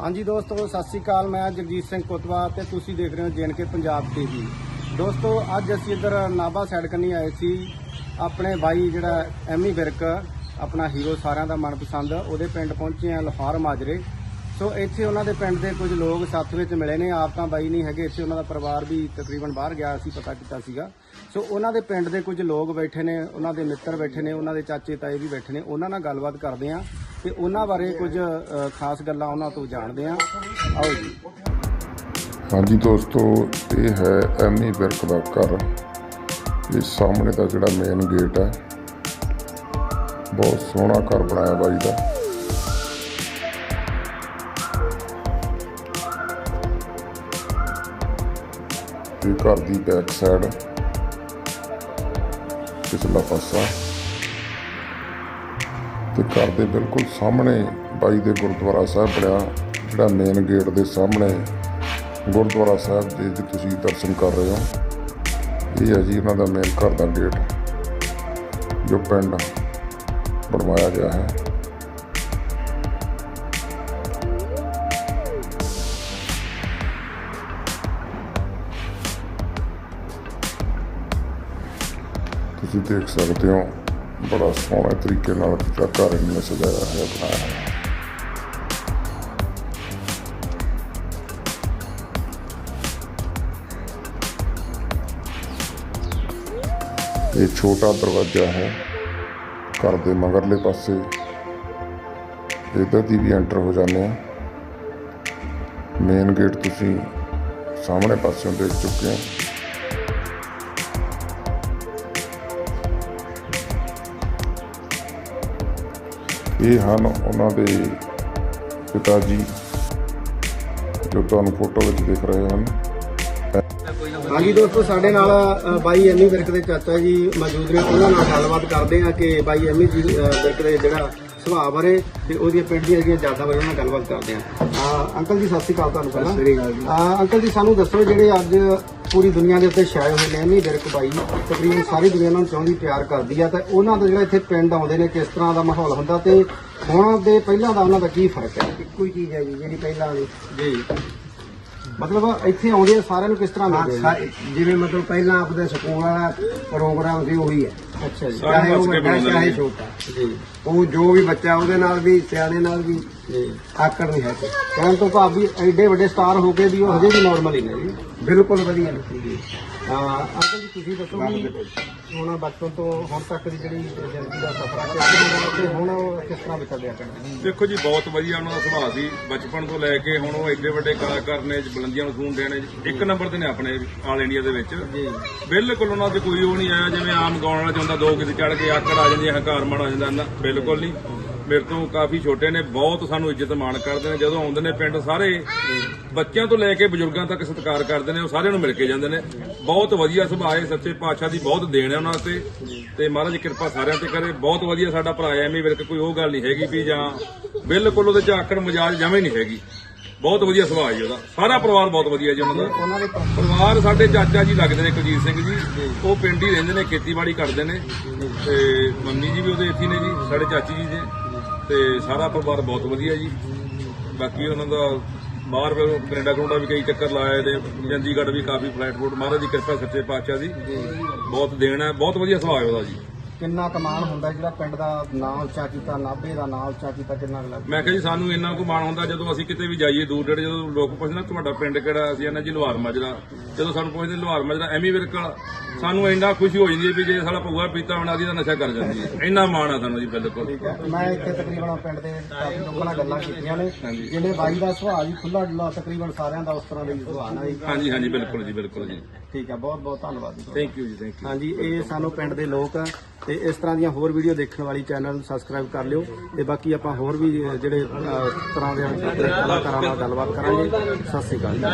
ਹਾਂਜੀ ਦੋਸਤੋ, ਸਤਿ ਸ੍ਰੀ ਅਕਾਲ। ਮੈਂ ਜਗਜੀਤ ਸਿੰਘ ਕੋਤਵਾ ਤੇ ਤੁਸੀਂ ਦੇਖ ਰਹੇ ਹੋ ਜੇਐਨਕੇ ਪੰਜਾਬ ਟੀਵੀ। ਦੋਸਤੋ, ਅੱਜ ਅਸੀਂ ਇੱਧਰ ਨਾਭਾ ਸਾਈਡ ਕੰਨੀ ਆਏ ਸੀ। ਆਪਣੇ ਬਾਈ ਜਿਹੜਾ ਐਮੀ ਵਿਰਕ, ਆਪਣਾ ਹੀਰੋ ਸਾਰਿਆਂ ਦਾ ਮਨਪਸੰਦ, ਉਹਦੇ ਪਿੰਡ ਪਹੁੰਚੇ ਆ ਲਾਹੌਰ ਮਾਜਰੇ। ਸੋ ਇੱਥੇ ਉਹਨਾਂ ਦੇ ਪਿੰਡ ਦੇ ਕੁਝ ਲੋਕ ਸਾਥ ਵਿੱਚ ਮਿਲੇ ਨੇ। ਆਪ ਤਾਂ ਬਾਈ ਨਹੀਂ ਹੈਗੇ, ਇੱਥੇ ਉਹਨਾਂ ਦਾ ਪਰਿਵਾਰ ਵੀ ਤਕਰੀਬਨ ਬਾਹਰ ਗਿਆ ਸੀ, ਪਤਾ ਕੀਤਾ ਸੀਗਾ। ਸੋ ਉਹਨਾਂ ਦੇ ਪਿੰਡ ਦੇ ਕੁਝ ਲੋਕ ਬੈਠੇ ਨੇ, ਉਹਨਾਂ ਦੇ ਮਿੱਤਰ ਬੈਠੇ ਨੇ, ਉਹਨਾਂ ਦੇ ਚਾਚੇ ਤਾਏ ਵੀ ਬੈਠੇ ਨੇ। ਉਹਨਾਂ ਨਾਲ ਗੱਲਬਾਤ ਕਰਦੇ ਆ। ਤੇ ਉਹਨਾਂ ਬਾਰੇ ਕੁਝ ਅ, ਖਾਸ ਗੱਲਾਂ ਉਹਨਾਂ ਤੋਂ ਜਾਣਦੇ ਆ ਆਓ ਜੀ। ਹਾਂਜੀ ਦੋਸਤੋ ਇਹ ਹੈ ਐਮੀ ਵਿਰਕ ਦਾ ਘਰ ਇਹ ਸਾਹਮਣੇ ਦਾ ਜਿਹੜਾ ਮੇਨ ਗੇਟ ਹੈ ਬਹੁਤ ਸੋਹਣਾ ਘਰ ਬਣਾਇਆ ਬਾਈ ਦਾ। ਇਹ ਘਰ ਦੀ ਬੈਕ ਸਾਈਡ ਪਿਛਲਾ ਪਾਸਾ। ਤੇ ਘਰ ਦੇ ਬਿਲਕੁਲ ਸਾਹਮਣੇ ਬਾਈ ਦੇ ਗੁਰਦੁਆਰਾ ਸਾਹਿਬ ਬਣਿਆ, ਜਿਹੜਾ ਮੇਨ ਗੇਟ ਦੇ ਸਾਹਮਣੇ ਗੁਰਦੁਆਰਾ ਸਾਹਿਬ ਦੇ ਜੀ ਤੁਸੀਂ ਦਰਸ਼ਨ ਕਰ ਰਹੇ ਹੋ। ਇਹ ਹੈ ਜੀ ਇਹਨਾਂ ਦਾ ਮੇਨ ਘਰ ਦਾ ਗੇਟ ਜੋ ਪਿੰਡ ਬਣਵਾਇਆ ਗਿਆ ਹੈ। ਤੁਸੀਂ ਦੇਖ ਸਕਦੇ ਹੋ ਬੜਾ ਸੋਹਣੇ ਤਰੀਕੇ ਨਾਲ ਘਰ ਇਹਨਾਂ ਨੇ ਸਜਾਇਆ ਹੈ ਬਣਾਇਆ ਹੈ। ਇਹ ਛੋਟਾ ਦਰਵਾਜ਼ਾ ਹੈ, ਘਰ ਦੇ ਮਗਰਲੇ ਪਾਸੇ। ਇੱਧਰ ਦੀ ਵੀ ਐਂਟਰ ਹੋ ਜਾਂਦੇ ਆ ਮੇਨ ਗੇਟ ਤੁਸੀਂ ਸਾਹਮਣੇ ਪਾਸਿਓਂ ਦੇਖ ਚੁੱਕੇ ਹੋ। ਇਹ ਹਨ ਉਹਨਾਂ ਦੇ ਪਿਤਾ ਜੀ ਜੋ ਤੁਹਾਨੂੰ ਫੋਟੋ ਵਿੱਚ ਦਿਖ ਰਹੇ ਹਨ। ਹਾਂਜੀ ਦੋਸਤੋ ਸਾਡੇ ਨਾਲ ਅ, ਬਾਈ ਐਮੀ ਵਿਰਕ ਦੇ ਚਾਚਾ ਜੀ ਮੌਜੂਦ ਨੇ। ਉਹਨਾਂ ਨਾਲ ਗੱਲਬਾਤ ਕਰਦੇ ਆ ਕਿ ਬਾਈ ਐਮੀ ਜੀ ਅ, ਵਿਰਕ ਦੇ ਜਿਹੜਾ ਸੁਭਾਅ ਬਾਰੇ ਤੇ ਉਹਦੀਆਂ ਪਿੰਡ ਦੀਆਂ ਜਿਹੜੀਆਂ ਯਾਦਾਂ ਬਾਰੇ ਉਹਨਾਂ ਨਾਲ ਗੱਲਬਾਤ ਕਰਦੇ ਆ ਅੰਕਲ ਜੀ ਸਤਿ ਸ਼੍ਰੀ ਅਕਾਲ ਤੁਹਾਨੂੰ ਪਹਿਲਾਂ। ਸਤਿ ਸ਼੍ਰੀ ਅਕਾਲ ਜੀ। ਅੰਕਲ ਜੀ ਸਾਨੂੰ ਦੱਸੋ ਜਿਹੜੇ ਅੱਜ ਪੂਰੀ ਦੁਨੀਆ ਦੇ ਉੱਤੇ ਛਾਏ ਹੋਏ ਨੇ ਐਮੀ ਵਿਰਕ ਬਾਈ ਤਕਰੀਬਨ ਸਾਰੀ ਦੁਨੀਆ ਨੂੰ ਚਾਹੁੰਦੀ ਪਿਆਰ ਕਰਦੀ ਆ ਤੇ ਉਹਨਾਂ ਦਾ ਜਿਹੜਾ ਇੱਥੇ ਪਿੰਡ ਆਉਂਦੇ ਨੇ ਕਿਸ ਤਰ੍ਹਾਂ ਦਾ ਮਾਹੌਲ ਹੁੰਦਾ ਤੇ ਹੁਣ ਦੇ ਪਹਿਲਾਂ ਦਾ ਉਹਨਾਂ ਦਾ ਕੀ ਫ਼ਰਕ ਹੈ? ਇੱਕੋ ਹੀ ਚੀਜ਼ ਹੈ ਜੀ ਜਿਹੜੀ ਪਹਿਲਾਂ ਵਾਲੀ। ਜੀ। ਮਤਲਬ ਇੱਥੇ ਆਉਂਦੇ ਆ ਸਾਰਿਆਂ ਨੂੰ ਕਿਸ ਤਰ੍ਹਾਂ ਮਿਲਦੇ ਜਿਵੇਂ ਮਤਲਬ ਪਹਿਲਾਂ ਆਪਦੇ ਸਕੂਲ ਵਾਲਾ ਪ੍ਰੋਗਰਾਮ ਸੀ ਉਹੀ ਹੈ। ਅੱਛਾ ਜੀ। ਚਾਹੇ ਉਹ ਵੱਡਾ ਚਾਹੇ ਛੋਟਾ। ਜੀ। ਉਹ ਜੋ ਵੀ ਬੱਚਾ ਉਹਦੇ ਨਾਲ ਵੀ ਸਿਆਣੇ ਨਾਲ ਵੀ ਜੀ। ਆਕੜ ਨਹੀਂ ਹੈ। ਕੋਈ। ਕਹਿਣ ਤੋਂ ਭਾਵ ਵੀ ਐਡੇ ਵੱਡੇ ਸਟਾਰ ਹੋ ਕੇ ਵੀ ਉਹ ਹਜੇ ਵੀ ਨਾਰਮਲ ਹੀ ਨੇ ਜੀ। ਬਿਲਕੁਲ ਵਧੀਆ ਹਾਂ ਅੰਕਲ ਜੀ ਤੁਸੀਂ ਦੱਸੋ ਵੀ ਹੁਣ ਬਚਪਨ ਤੋਂ ਹੁਣ ਤੱਕ ਦੀ ਜਿਹੜੀ ਜ਼ਿੰਦਗੀ ਦਾ ਸਫ਼ਰ ਆ ਕਿਸ ਤੇ ਹੁਣ ਉਹ ਕਿਸ ਤਰ੍ਹਾਂ ਵਿਚਰਦਿਆ ਕਰਨਾ ਦੇਖੋ ਜੀ ਬਹੁਤ ਵਧੀਆ ਉਹਨਾਂ ਦਾ ਸੁਭਾਅ ਸੀ। ਬਚਪਨ ਤੋਂ ਲੈ ਕੇ ਹੁਣ ਉਹ ਐਡੇ ਵੱਡੇ ਕਲਾਕਾਰ ਨੇ ਬੁਲੰਦੀਆਂ ਨੂੰ ਛੂਹਣ ਦੇ ਨੇ ਇੱਕ ਨੰਬਰ ਤੇ ਨੇ ਆਪਣੇ ਆਲ ਇੰਡੀਆ ਦੇ ਵਿੱਚ। ਬਿਲਕੁਲ ਉਹਨਾਂ ਤੇ ਕੋਈ ਉਹ ਨਹੀਂ ਆਇਆ ਜਿਵੇਂ ਆਮ ਗਾਉਣ ਵਾਲਾ ਚਾਹੁੰਦਾ ਦੋ ਕਿਤੇ ਚੜ ਕੇ ਆਕੜ ਆ ਜਾਂਦੀ ਹੈ ਹੰਕਾਰ ਮਾਣ ਆ ਜਾਂਦਾ ਬਿਲਕੁਲ ਨਹੀਂ। ਮੇਰੇ ਤੋਂ ਕਾਫੀ ਛੋਟੇ ਨੇ, ਬਹੁਤ ਸਾਨੂੰ ਇੱਜ਼ਤ ਮਾਣ ਕਰਦੇ ਨੇ। ਜਦੋਂ ਆਉਂਦੇ ਨੇ ਪਿੰਡ ਸਾਰੇ, ਬੱਚਿਆਂ ਤੋਂ ਲੈ ਕੇ ਬਜ਼ੁਰਗਾਂ ਤੱਕ ਸਤਿਕਾਰ ਕਰਦੇ ਨੇ, ਉਹ ਸਾਰਿਆਂ ਨੂੰ ਮਿਲ ਕੇ ਜਾਂਦੇ ਨੇ। ਬਹੁਤ ਵਧੀਆ ਸੁਭਾਅ ਹੈ, ਸੱਚੇ ਪਾਤਸ਼ਾਹ ਦੀ ਬਹੁਤ ਦੇਣ ਹੈ ਉਹਨਾਂ ਤੇ ਤੇ ਮਹਾਰਾਜ ਕਿਰਪਾ ਸਾਰਿਆਂ ਤੇ ਕਰੇ। ਬਹੁਤ ਵਧੀਆ ਸਾਡਾ ਭਰਾ ਹੈ, ਐਵੇਂ ਵਿਰਕ ਕੋਈ ਉਹ ਗੱਲ ਨਹੀਂ ਹੈਗੀ ਵੀ ਜਾਂ ਬਿਲਕੁਲ ਉਹਦੇ ਚ ਆਕੜ ਮਜਾਜ ਜਮੇ ਨਹੀਂ ਹੈਗੀ। ਬਹੁਤ ਵਧੀਆ ਸੁਭਾਅ ਜੀ ਉਹਦਾ। ਸਾਰਾ ਪਰਿਵਾਰ ਬਹੁਤ ਵਧੀਆ ਜੀ ਉਹਨਾਂ ਦਾ। ਉਹਨਾਂ ਦੇ ਪਰਿਵਾਰ ਸਾਡੇ ਚਾਚਾ ਜੀ ਲੱਗਦੇ ਨੇ ਕੁਲਜੀਤ ਸਿੰਘ ਜੀ। ਉਹ ਪਿੰਡ ਹੀ ਰਹਿੰਦੇ ਨੇ, ਖੇਤੀਬਾੜੀ ਕਰਦੇ ਨੇ। ਤੇ ਮੰਮੀ ਜੀ ਵੀ ਉਹਦੇ ਇੱਥੇ ਨੇ ਜੀ, ਸਾਡੇ ਚਾਚੀ ਜੀ ਨੇ ਤੇ ਸਾਰਾ ਪਰਿਵਾਰ ਬਹੁਤ ਵਧੀਆ ਜੀ। ਬਾਕੀ ਉਹਨਾਂ ਦਾ ਬਾਹਰ ਫਿਰ ਕੈਨੇਡਾ ਕਨੂਡਾ ਵੀ ਕਈ ਚੱਕਰ ਲਾਏ ਨੇ। ਚੰਡੀਗੜ੍ਹ ਵੀ ਕਾਫੀ ਫਲੈਟ ਫੂਟ ਮਹਾਰਾਜ ਦੀ ਕਿਰਪਾ ਸੱਚੇ ਪਾਤਸ਼ਾਹ ਦੀ। ਬਹੁਤ ਦੇਣ ਹੈ। ਬਹੁਤ ਵਧੀਆ ਸੁਭਾਅ ਹੈ ਉਹਦਾ ਜੀ। ਕਿੰਨਾ ਕਮਾਨ ਹੁੰਦਾ ਜਿਹੜਾ ਪਿੰਡ ਦਾ ਨਾਮ ਉੱਚਾ ਕੀਤਾ ਨਾਭੇ ਦਾ ਨਾਮ ਉੱਚਾ ਕੀਤਾ ਕਿੰਨਾ ਕੁ ਲੱਗਦਾ? ਮੈਂ ਕਿਹਾ ਜੀ, ਸਾਨੂੰ ਇੰਨਾ ਕੁ ਮਾਣ ਹੁੰਦਾ, ਜਦੋਂ ਅਸੀਂ ਕਿਤੇ ਵੀ ਜਾਈਏ ਦੂਰ ਡੇਢ ਜਦੋਂ ਲੋਕ ਪੁੱਛਦੇ ਤੁਹਾਡਾ ਪਿੰਡ ਕਿਹੜਾ? ਅਸੀਂ ਇਹਨਾਂ ਜੀ, ਲੋਹਾਰ ਮਾਜਰਾ। ਜਦੋਂ ਸਾਨੂੰ ਪੁੱਛਦੇ, ਲੋਹਾਰ ਮਾਜਰਾ ਐਮੀ ਵਿਰਕ ਸਾਨੂੰ ਇੰਨਾ ਖੁਸ਼ੀ ਹੋ ਜਾਂਦੀ ਹੈ ਵੀ ਜੇ ਸਾਡਾ ਪਊਆ ਪੀਤਾ ਬਣਾ ਦੀ ਤਾਂ ਨਸ਼ਾ ਕਰ ਜਾਂਦੀ ਹੈ। ਇੰਨਾ ਮਾਣ ਆ ਸਾਨੂੰ ਜੀ ਬਿਲਕੁਲ। ਠੀਕ ਹੈ। ਮੈਂ ਇੱਥੇ ਤਕਰੀਬਨ ਪਿੰਡ ਦੇ ਕਾਫੀ ਲੋਕਾਂ ਨਾਲ ਗੱਲਾਂ ਕੀਤੀਆਂ ਨੇ। ਜਿਹੜੇ ਬਾਈ ਦਾ ਸੁਭਾਅ ਜੀ ਖੁੱਲਾ ਡੁੱਲਾ ਤਕਰੀਬਨ ਸਾਰਿਆਂ ਦਾ ਉਸ ਤਰ੍ਹਾਂ ਦਾ ਹੀ ਸੁਭਾਅ ਨਾ ਜੀ। ਹਾਂਜੀ ਹਾਂਜੀ ਬਿਲਕੁਲ ਜੀ ਬਿਲਕੁਲ ਜੀ। ਠੀਕ ਹੈ ਬਹੁਤ ਬਹੁਤ ਧੰਨਵਾਦ ਜੀ। ਥੈਂਕ ਯੂ ਜੀ ਥੈਂਕ ਯੂ ਹਾਂਜੀ ਇਹ ਸਾਨੂੰ ਪਿੰਡ ਦੇ ਲੋਕ ਆ ਤੇ ਇਸ ਤਰ੍ਹਾਂ ਦੀਆਂ ਹੋਰ ਵੀਡੀਓ ਦੇਖਣ ਵਾਲੀ ਚੈਨਲ ਨੂੰ ਸਬਸਕ੍ਰਾਈਬ ਕਰ ਲਿਓ ਤੇ ਬਾਕੀ ਆਪਾਂ ਹੋਰ ਵੀ ਜਿਹੜੇ ਤਰ੍ਹਾਂ ਦੇ ਕਲਾਕਾਰਾਂ ਨਾਲ ਗੱਲਬਾਤ ਕਰਾਂਗੇ। ਸਤਿ ਸ਼੍ਰੀ ਅਕਾਲ ਜੀ।